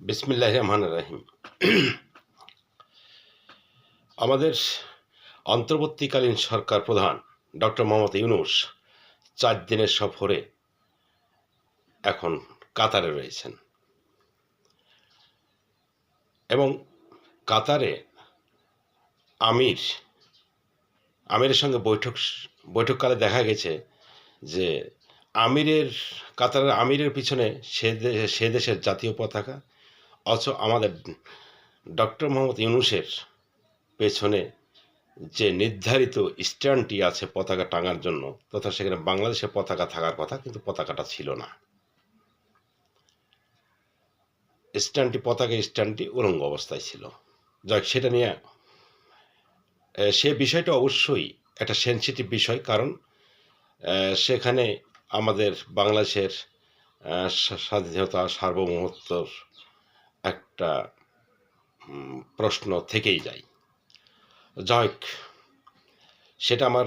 বিসমিল্লাহ রহমান রাহিম। আমাদের অন্তর্বর্তীকালীন সরকার প্রধান ডক্টর মোহাম্মদ ইউনুস চার দিনের সফরে এখন কাতারে রয়েছেন। এবং কাতারে আমির, আমিরের সঙ্গে বৈঠক, বৈঠককালে দেখা গেছে যে আমিরের, কাতারের আমিরের পিছনে সে দে- সে দেশের জাতীয় পতাকা অথচ আমাদের ডক্টর মোহাম্মদ ইউনুসের পেছনে যে নির্ধারিত স্ট্যান্ডটি আছে পতাকা টাঙার জন্য, তথা সেখানে বাংলাদেশের পতাকা থাকার কথা, কিন্তু পতাকাটা ছিল না। স্ট্যান্ডটি, পতাকা স্ট্যান্ডটি উলঙ্গ অবস্থায় ছিল। যাক, সেটা নিয়ে সে বিষয়টা অবশ্যই একটা সেন্সিটিভ বিষয়, কারণ সেখানে আমাদের বাংলাদেশের স্বাধীনতা, সার্বভৌমত্বর একটা প্রশ্ন থেকেই যায়। যাই হোক, সেটা আমার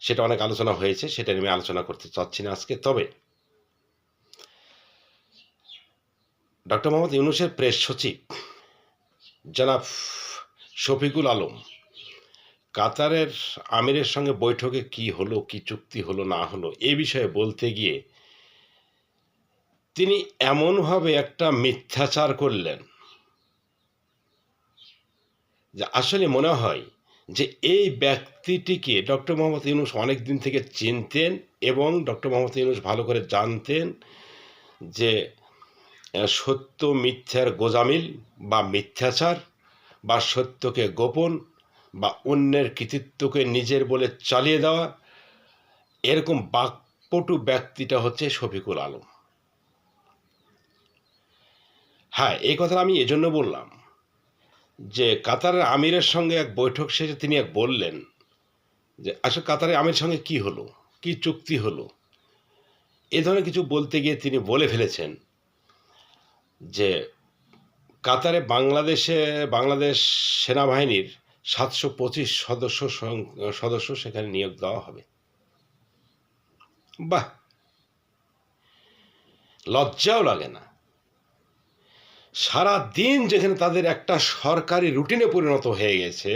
সেটা অনেক আলোচনা হয়েছে সেটা নিয়ে আমি আলোচনা করতে চাচ্ছি না আজকে। তবে ডক্টর মোহাম্মদ ইউনুসের প্রেস সচিব জনাব শফিকুল আলম কাতারের আমিরের সঙ্গে বৈঠকে কি হলো কি চুক্তি হলো না হলো এ বিষয়ে বলতে গিয়ে তিনি এমনভাবে একটা মিথ্যাচার করলেন যে আসলে মনে হয় যে এই ব্যক্তিটিকে ডক্টর মোহাম্মদ ইউনুস অনেক দিন থেকে চিনতেন এবং ডক্টর মোহাম্মদ ইউনুস ভালো করে জানতেন যে সত্য মিথ্যার গোজামিল বা মিথ্যাচার বা সত্যকে গোপন বা অন্যের কৃতিত্বকে নিজের বলে চালিয়ে দেওয়া, এরকম বাকপটু ব্যক্তিটা হচ্ছে শফিকুল আলম। হ্যাঁ এই কথা আমি এজন্য বললাম যে কাতারের আমিরের সঙ্গে এক বৈঠক শেষে তিনি এক বললেন যে, আসলে কাতারের আমির সঙ্গে কি হলো? কি চুক্তি হলো? এ ধরনের কিছু বলতে গিয়ে তিনি বলে ফেলেছেন যে, কাতারে বাংলাদেশে, বাংলাদেশ সেনাবাহিনীর সাতশো পঁচিশ সদস্য সদস্য সেখানে নিয়োগ দেওয়া হবে। বাহ! লজ্জাও লাগে না। সারা দিন যেখানে তাদের একটা সরকারি রুটিনে পরিণত হয়ে গেছে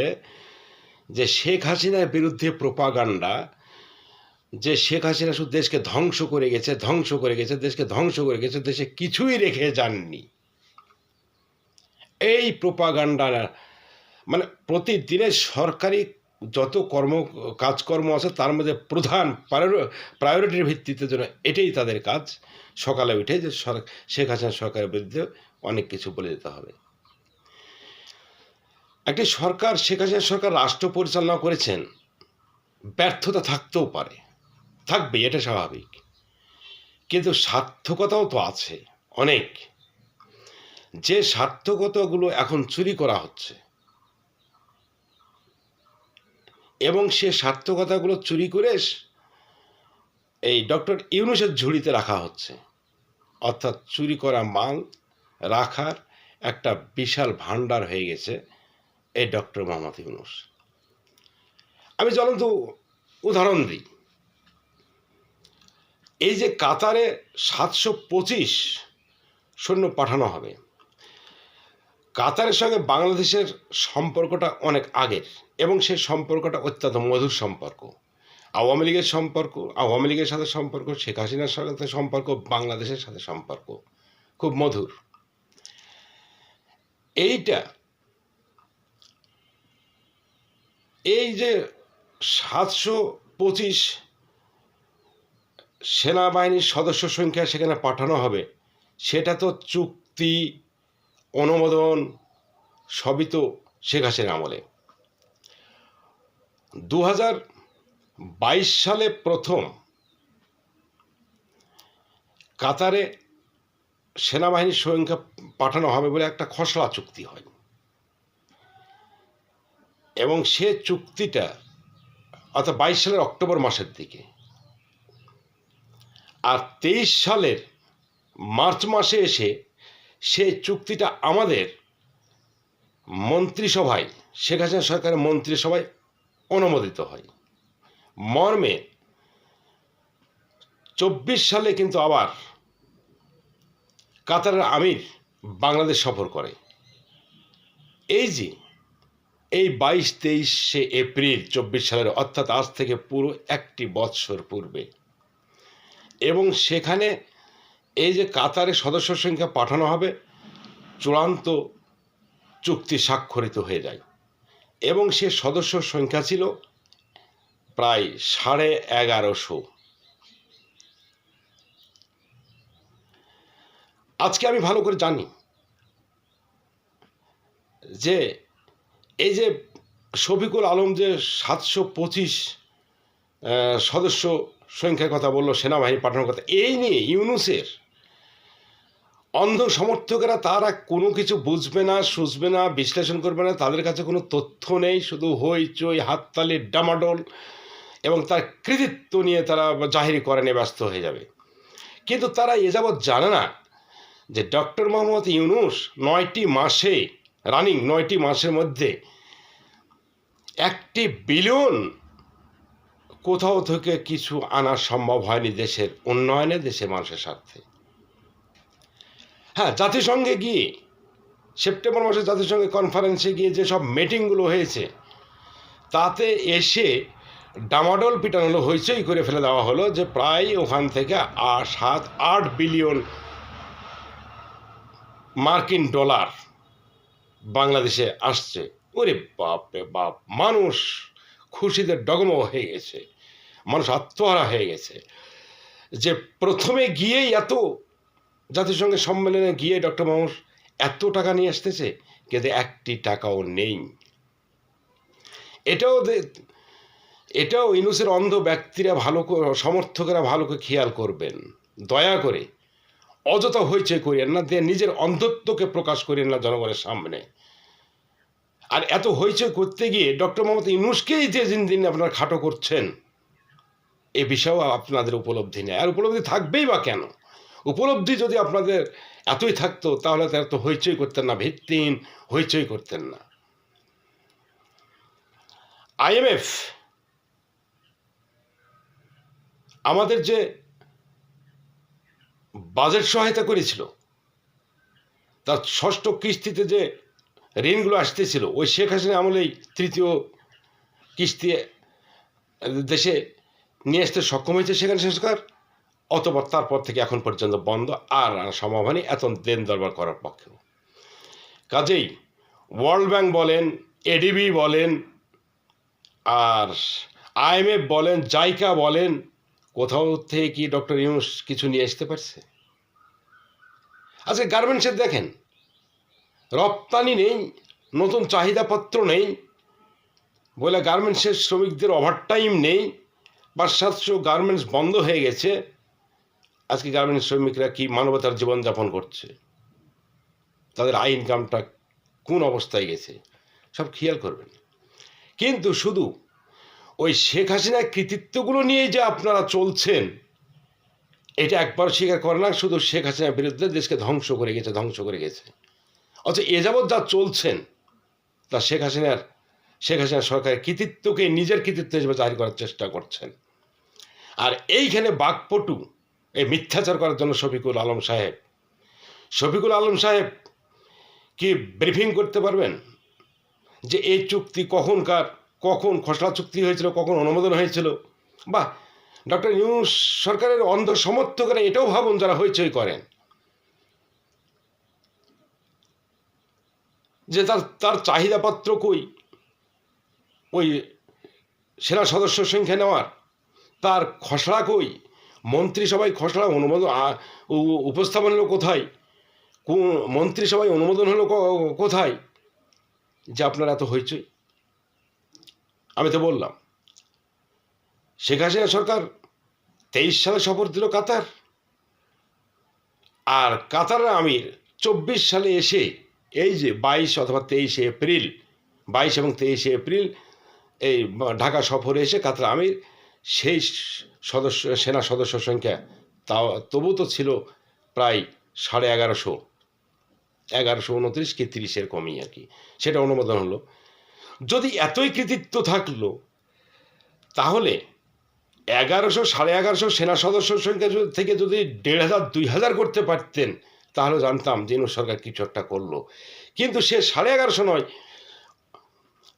যে শেখ হাসিনার বিরুদ্ধে প্রোপাগান্ডা, যে শেখ হাসিনা শুধু দেশকে ধ্বংস করে গেছে, ধ্বংস করে গেছে, দেশকে ধ্বংস করে গেছে, দেশে কিছুই রেখে যাননি। এই প্রোপাগান্ডা মানে প্রতিদিনের সরকারি যত কর্ম, কাজকর্ম আছে তার মধ্যে প্রধান প্রায়োরিটির ভিত্তিতে যেন এটাই তাদের কাজ। সকালে উঠে যে শেখ হাসিনা সরকারের বিরুদ্ধে অনেক কিছু বলে দিতে হবে। একটি সরকার, শেখ হাসিনা সরকার রাষ্ট্র পরিচালনা করেছেন, ব্যর্থতা থাকতেও পারে। থাকবে, এটা স্বাভাবিক। কিন্তু সার্থকতাও তো আছে, অনেক। যে সার্থকতাগুলো এখন চুরি করা হচ্ছে এবং সে সার্থকতাগুলো চুরি করে এই ডক্টর ইউনুসের ঝুড়িতে রাখা হচ্ছে, অর্থাৎ চুরি করা মাল রাখার একটা বিশাল ভাণ্ডার হয়ে গেছে এই ডক্টর মোহাম্মদ ইউনুস। আমি জ্বলন্ত উদাহরণ দিই। এই যে কাতারে সাতশো পঁচিশ সৈন্য পাঠানো হবে, কাতারের সঙ্গে বাংলাদেশের সম্পর্কটা অনেক আগের এবং সেই সম্পর্কটা অত্যন্ত মধুর সম্পর্ক। আওয়ামী লীগের সম্পর্ক, আওয়ামী লীগের সাথে সম্পর্ক, শেখ হাসিনার সাথে সম্পর্ক, বাংলাদেশের সাথে সম্পর্ক। খুব মধুর। এইটা, এই যে সাতশো পঁচিশ সেনাবাহিনীর সদস্য সংখ্যা সেখানে পাঠানো হবে, সেটা তো চুক্তি, অনুমোদন, সবই তো শেখ হাসিনা আমলে। দু হাজার বাইশ সালে প্রথম কাতারে সেনাবাহিনীর সংখ্যা পাঠানো হবে বলে একটা খসড়া চুক্তি হয়। এবং সে চুক্তিটা অর্থাৎ বাইশ সালের অক্টোবর মাসের দিকে। আর তেইশ সালের মার্চ মাসে এসে সে চুক্তিটা আমাদের মন্ত্রিসভায়, শেখ হাসিনা সরকারের মন্ত্রিসভায় অনুমোদিত হয়। মর্মে চব্বিশ সালে কিন্তু আবার কাতারের আমির বাংলাদেশ সফর করে। এই যে, এই বাইশ তেইশে এপ্রিল চব্বিশ সালের, অর্থাৎ আজ থেকে পুরো একটি বৎসর পূর্বে। এবং সেখানে এই যে কাতারে সদস্য সংখ্যা পাঠানো হবে, চূড়ান্ত চুক্তি স্বাক্ষরিত হয়ে যায়। এবং সে সদস্য সংখ্যা ছিল প্রায় সাড়ে এগারোশো। আজকে আমি ভালো করে জানি যে এই যে শফিকুল আলম যে সাতশো পঁচিশ সদস্য সংখ্যার কথা বলল, সেনাবাহিনী পাঠানোর কথা, এই নিয়ে ইউনুসের অন্ধ সমর্থকেরা তারা কোনো কিছু বুঝবে না, সুঝবে না, বিশ্লেষণ করবে না, তাদের কাছে কোনো তথ্য নেই, শুধু হইচই হাততালি, ডামাডোল এবং তার কৃতিত্ব নিয়ে তারা জাহিরি করে নিয়ে ব্যস্ত হয়ে যাবে। কিন্তু তারা এ যাবৎ জানে না যে ডক্টর মোহাম্মদ ইউনুস নয়টি মাসে, রানিং নয়টি মাসের মধ্যে একটি বিলিয়ন কোথাও থেকে কিছু আনা সম্ভব হয়নি দেশের উন্নয়নে, দেশের মানুষের স্বার্থে। হ্যাঁ জাতিসংঘে গিয়ে, সেপ্টেম্বর মাসে জাতিসংঘে কনফারেন্সে গিয়ে যেসব মিটিংগুলো হয়েছে, তাতে এসে ডামাডোল পিটানো হইচই করে ফেলে দেওয়া হলো যে প্রায় ওখান থেকে সাত, আট বিলিয়ন মার্কিন ডলার বাংলাদেশে আসছে। ওরে বাপ রে বাপ, মানুষ খুশিতে ডগম হয়ে গেছে, মানুষ আত্মহারা হয়ে গেছে। যে প্রথমে গিয়েই এত জাতিসংঘের সম্মেলনে গিয়ে ডক্টর মানুষ এত টাকা নিয়ে আসতেছে, কিন্তু একটি টাকাও নেই। এটাও এটাও ইনুসের অন্ধ ব্যক্তিরা ভালো করে সমর্থকেরা ভালো করে খেয়াল করবেন। দয়া করে অযথা হইচই করিয়েন না, দিয়ে নিজের অন্ধত্বকে প্রকাশ করিয়েন না জনগণের সামনে। আর এত হইচই করতে গিয়ে ডক্টর মোহাম্মদ ইউনুসকেই যে দিন দিন আপনারা খাটো করছেন, এ বিষয়েও আপনাদের উপলব্ধি নেই। আর উপলব্ধি থাকবেই বা কেন? উপলব্ধি যদি আপনাদের এতই থাকতো, তাহলে তো এত হইচই করতেন না, ভিত্তিহীন হইচই করতেন না। আইএমএফ আমাদের যে বাজেট সহায়তা করেছিল। তার ষষ্ঠ কিস্তিতে যে ঋণগুলো আসতেছিল, ওই শেখ হাসিনা আমলেই তৃতীয় কিস্তি দেশে নিয়ে আসতে সক্ষম হয়েছে সেখানে সরকার অতপর তারপর থেকে এখন পর্যন্ত বন্ধ আর সম্ভব হয়নি এত দেন দরবার করার পক্ষেও। কাজেই ওয়ার্ল্ড ব্যাংক বলেন এডিবি বলেন, আর আইএমএফ বলেন, জাইকা বলেন, কোথাও থেকে কি ডক্টর ইউনুস কিছু নিয়ে আসতে পারছে? আচ্ছা গার্মেন্টসের দেখেন, রপ্তানি নেই, নতুন চাহিদাপত্র নেই বলে গার্মেন্টসের শ্রমিকদের ওভারটাইম নেই, পাশ্চাত্য গার্মেন্টস বন্ধ হয়ে গেছে, আজকে গার্মেন্টস শ্রমিকরা কি মানবতার জীবনযাপন করছে? তাদের আয় ইনকামটা কোন অবস্থায় গেছে? সব খেয়াল করবেন। কিন্তু শুধু ওই শেখ হাসিনার কৃতিত্বগুলো নিয়ে যে আপনারা চলছেন এটা একবার স্বীকার করে না, শুধু শেখ হাসিনার বিরুদ্ধে দেশকে ধ্বংস করে গেছে, ধ্বংস করে গেছে। অথচ এ যাবৎ যা চলছেন, তা শেখ হাসিনার, শেখ হাসিনা সরকারের কৃতিত্বকে নিজের কৃতিত্ব হিসেবে জাহির করার চেষ্টা করছেন। আর এইখানে বাকপটু, এই মিথ্যাচার করার জন্য শফিকুল আলম সাহেব, শফিকুল আলম সাহেব কি ব্রিফিং করতে পারবেন? যে এই চুক্তি কখনকার কখন খসড়া চুক্তি হয়েছিল, কখন অনুমোদন হয়েছিল? বা ডক্টর ইউনুস সরকারের অন্ধ সমর্থকরা এটাও ভাবুন যারা হইচই করেন। যে তার তার চাহিদাপত্র কই? ওই সেনা সদস্য সংখ্যা নেওয়ার। তার খসড়া কই? মন্ত্রিসভায় খসড়া অনুমোদন উপস্থাপন হলো কোথায়? কোন মন্ত্রিসভায় অনুমোদন হলো কোথায়? যে আপনারা এত হইচই। আমি তো বললাম। শেখ হাসিনা সরকার তেইশ সালে সফর দিল কাতার। আর কাতারের আমির চব্বিশ সালে এসে এই যে বাইশ অথবা তেইশে এপ্রিল, বাইশ এবং তেইশে এপ্রিল এই ঢাকা সফরে এসে কাতার আমির, সেই সদস্য, সেনা সদস্য সংখ্যা তাও তবু তো ছিল প্রায় সাড়ে এগারোশো এগারোশো উনত্রিশ কি তিরিশের কমই আর কি, সেটা অনুমোদন হলো। যদি এতই কৃতিত্ব থাকল, তাহলে এগারোশো, সাড়ে এগারোশো সেনা সদস্য সংখ্যা থেকে যদি দেড় হাজার, দুই হাজার করতে পারতেন, তাহলে জানতাম ইউনুস সরকার কিছু একটা করল। কিন্তু সে সাড়ে এগারোশো নয়,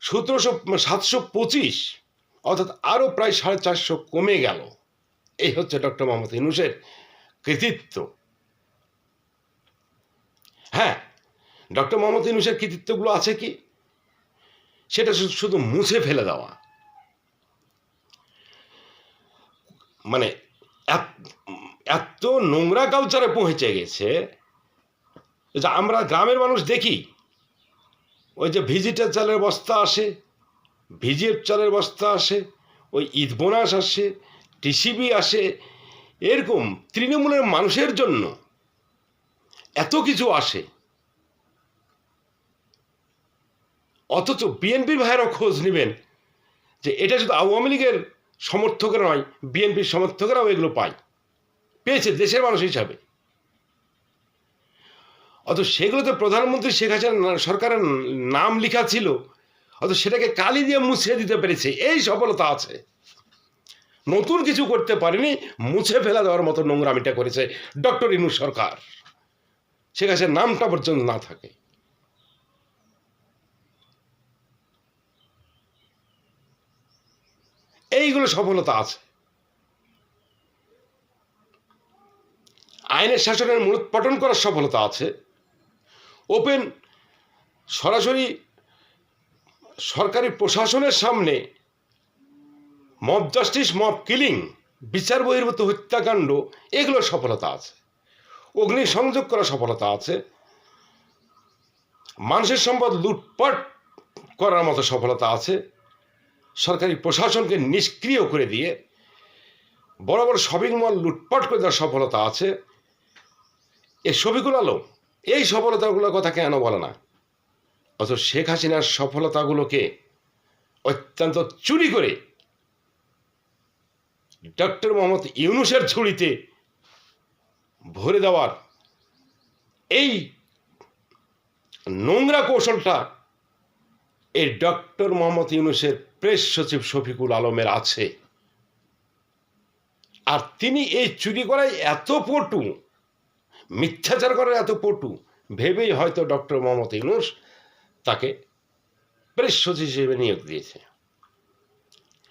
সতেরোশো, সাতশো পঁচিশ, অর্থাৎ আরও প্রায় সাড়ে চারশো কমে গেল। এই হচ্ছে ডক্টর মোহাম্মদ ইউনুসের কৃতিত্ব। হ্যাঁ ডক্টর মোহাম্মদ ইউনুসের কৃতিত্বগুলো আছে কি? সেটা শুধু মুছে ফেলে দেওয়া। মানে এত- নোংরা কালচারে পৌঁছে গেছে যে আমরা গ্রামের মানুষ দেখি। ওই যে ভিজিটার চালের বস্তা আসে ভিজিএফ চালের বস্তা আসে, ওই ঈদ বোনাস আসে, টিসিবি আসে, এরকম তৃণমূলের মানুষের জন্য এত কিছু আসে। অথচ বিএনপির ভাইয়েরাও খোঁজ নেবেন যে এটা শুধু আওয়ামী লীগের সমর্থকেরা নয়, বিএনপির সমর্থকেরাও এগুলো পায়। পেয়েছে দেশের মানুষ হিসাবে। অত সেগুলোতে প্রধানমন্ত্রী শেখ হাসিনা সরকারের নাম লেখা ছিল অত সেটাকে কালি দিয়ে মুছে দিতে পেরেছে। এই সফলতা আছে। নতুন কিছু করতে পারেনি, মুছে ফেলা দেওয়ার মতো নোংরামিটা করেছে ডক্টর ইনু সরকার। শেখ হাসিনার নামটা পর্যন্ত না থাকে। এইগুলো সফলতা আছে। আইনের শাসনের মূলোৎপাটন করার সফলতা আছে। ওপেন সরাসরি সরকারি প্রশাসনের সামনে মব জাস্টিস, মব কিলিং, বিচার বহির্ভূত হত্যাকাণ্ড, এগুলো সফলতা আছে। অগ্নি সংযোগ করার সফলতা আছে। মানুষের সম্পদ লুটপাট করার মতো সফলতা আছে। সরকারি প্রশাসনকে নিষ্ক্রিয় করে দিয়ে বড় বড় শপিং মল লুটপাট করে দেওয়ার সফলতা আছে। এ ছবিগুলো আলো এই সফলতাগুলোর কথা কেন বলে না? অথচ শেখ হাসিনার সফলতাগুলোকে অত্যন্ত চুরি করে ডক্টর মোহাম্মদ ইউনুসের ঝুড়িতে ভরে দেওয়ার এই নোংরা কৌশলটা এই ডক্টর মোহাম্মদ ইউনুসের প্রেস সচিব শফিকুল আলমের আছে। আর তিনি এই চুরি করায় এত পটু, মিথ্যাচার করার এত পটু, ভেবেই হয়তো ডক্টর মোহাম্মদ ইউনুস তাকে প্রেস সচিব হিসেবে নিয়োগ দিয়েছে।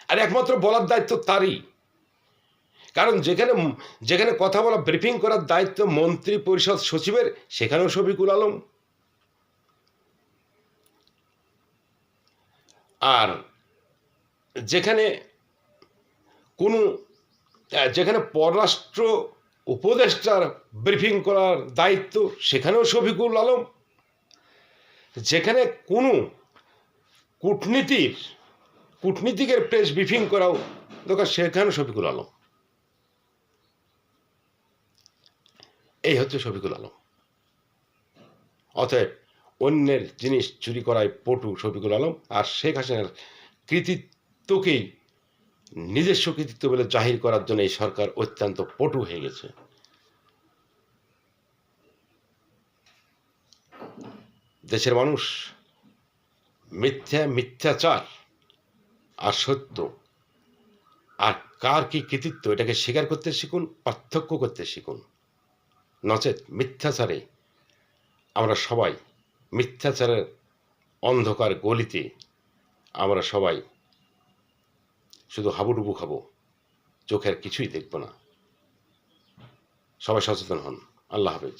আর একমাত্র বলার দায়িত্ব তারই। কারণ যেখানে যেখানে কথা বলা, ব্রিফিং করার দায়িত্ব মন্ত্রী পরিষদ সচিবের, সেখানেও শফিকুল আলম। আর যেখানে কোনো যেখানে পররাষ্ট্র উপদেষ্টার ব্রিফিং করার দায়িত্ব, সেখানেও শফিকুল আলম। যেখানে কোনো কূটনীতির, কূটনীতিকের প্রেস ব্রিফিং করাও দরকার সেখানেও শফিকুল আলম। এই হচ্ছে শফিকুল আলম। অতএব অন্যের জিনিস চুরি করায় পটু শফিকুল আলম আর শেখ হাসিনার কৃতিত্বকেই নিজস্ব কৃতিত্ব বলে জাহির করার জন্য এই সরকার অত্যন্ত পটু হয়ে গেছে। দেশের মানুষ মিথ্যা, মিথ্যাচার আর সত্য আর কার কি কৃতিত্ব, এটাকে স্বীকার করতে শিখুন, পার্থক্য করতে শিখুন। নচেত মিথ্যাচারে আমরা সবাই, মিথ্যাচারের অন্ধকার গলিতে আমরা সবাই শুধু হাবুডুবু খাব চোখের কিছুই দেখব না। সবাই সচেতন হন। আল্লাহ হাফেজ।